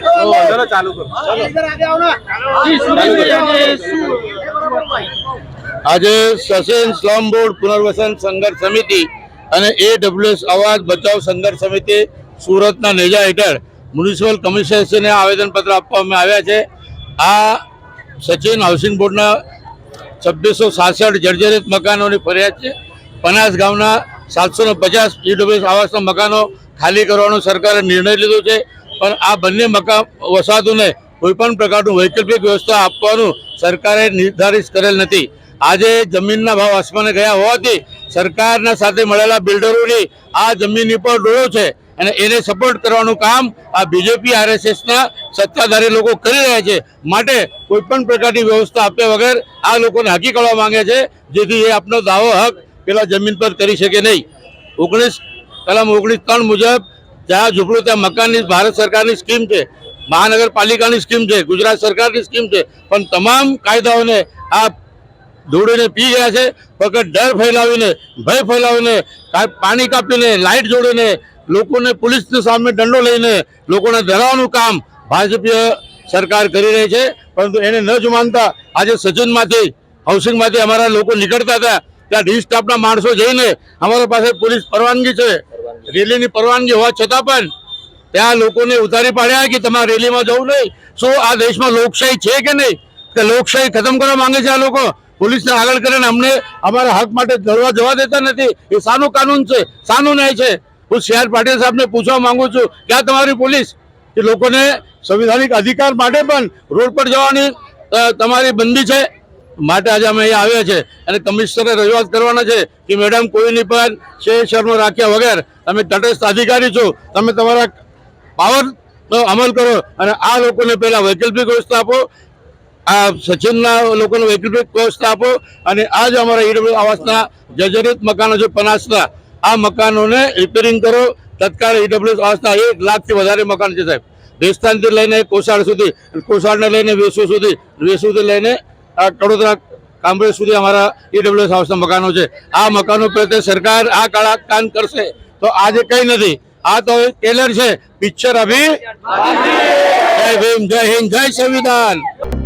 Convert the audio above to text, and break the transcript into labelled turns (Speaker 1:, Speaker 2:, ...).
Speaker 1: ચલો ચાલુ. કરો
Speaker 2: આજે સસેન સ્લમ બોર્ડ પુનર્વસન સંઘર્ષ સમિતિ અને એ ડબલ્યુએસ અવાજ બચાવ સંઘર્ષ સમિતિ સુરતના નેજા હેઠળ મ્યુનિસિપલ કમિશનરશ્રીને આવેદનપત્ર આપવામાં આવ્યા છે. આ સચિન હાઉસિંગ બોર્ડના છવ્વીસો સાસઠ જર્જરિત મકાનોની ફરિયાદ છે. પનાસ ગામના સાતસો ને પચાસ ઈડબ્લ્યુએસ આવાસના મકાનો ખાલી કરવાનો સરકારે નિર્ણય લીધો છે. પણ આ બંને મકાન વસાહતોને કોઈપણ પ્રકારનું વૈકલ્પિક વ્યવસ્થા આપવાનું સરકારે નિર્ધારિત કરેલ નથી. આજે જમીનના ભાવ આસમાને ગયા હોવાથી સરકારના સાથે મળેલા બિલ્ડરોની આ જમીનની પર ડોળો છે અને એને સપોર્ટ કરવાનું કામ આ બીજેપી, આરએસએસના સત્તાધારી લોકો કરી રહ્યા છે. માટે કોઈપણ પ્રકારની વ્યવસ્થા આપ્યા વગર આ લોકોને હાકી કાઢવા માંગે છે, જેથી એ આપનો દાવો હક પેલા જમીન પર કરી શકે નહીં. ઓગણીસ, કલમ ઓગણીસ ત્રણ મુજબ જ્યાં ઝૂંપડું, ત્યાં મકાનની, ભારત સરકારની સ્કીમ છે, મહાનગરપાલિકાની સ્કીમ છે, ગુજરાત સરકારની સ્કીમ છે. પણ તમામ કાયદાઓને આ દોડીને પી ગયા છે, ફક્ત ડર ફેલાવીને, ભય ફેલાવીને પાણી કાપીને લાઇટ જોડીને, લોકોને પોલીસની સામે દંડો લઈને, લોકોને ધરાવવાનું કામ ભાજપીય સરકાર કરી રહી છે. પરંતુ એને ન જ માનતા આજે સચિનમાંથી હાઉસિંગમાંથી અમારા લોકો નીકળતા હતા. ત્યાં ડી સ્ટાફના માણસો જઈને અમારા પાસે પોલીસ પરવાનગી છે. રેલીની પરવાનગી હોવા છતાં પણ ત્યાં લોકોને ઉતારી પાડ્યા કે તમારે રેલીમાં જવું નહીં. શું આ દેશમાં લોકશાહી છે કે નહીં? કે લોકશાહી ખતમ કરવા માંગે છે આ લોકો? પોલીસને આગળ કરીને અમને અમારા હક માટે લડવા જવા દેતા નથી. એ શાનું કાનૂન છે. શાનું ન્યાય છે. હું સી આર પાટીલ સાહેબને પૂછવા માંગુ છું ક્યાં તમારી પોલીસ કે લોકોને સંવિધાનિક અધિકાર માટે પણ રોડ પર જવાની તમારી બંદી છે? માટે આજે અમે અહીંયા આવ્યા છે. અને કમિશનરે રજૂઆત કરવાના છે કે મેડમ કોઈની પણ શેર શરમો રાખ્યા વગર તમે તટસ્થ અધિકારી છો. તમે તમારા પાવર અમલ કરો અને આ લોકોને પહેલાં વૈકલ્પિક વ્યવસ્થા આપો. આ સચિનના લોકોને વૈકલ્પિક વ્યવસ્થા આપો અને આ જ અમારા ઈડબ્લ્યુ આવાસના જર્જરિત મકાનો છે, પનાસના. આ મકાનોને રિપેરિંગ કરો. તત્કાળ ઈડબ્લ્યુ આવાસના એક લાખથી વધારે મકાન છે સાહેબ. દેવસ્થાનથી લઈને કોસાડ સુધી, કોસાડને લઈને વેસુ સુધી, વેસુથી લઈને આ કડોદરા, કામરેજ સુધી અમારા ઈડબ્લ્યુએસ હાઉસના મકાનો છે. આ મકાનો પ્રત્યે સરકાર આ કાળા કાન કરશે. તો આજે કઈ નથી. આ તો ટેલર છે. પિક્ચર અભી. જય ભીમ, જય હિન્દ, જય સંવિધાન.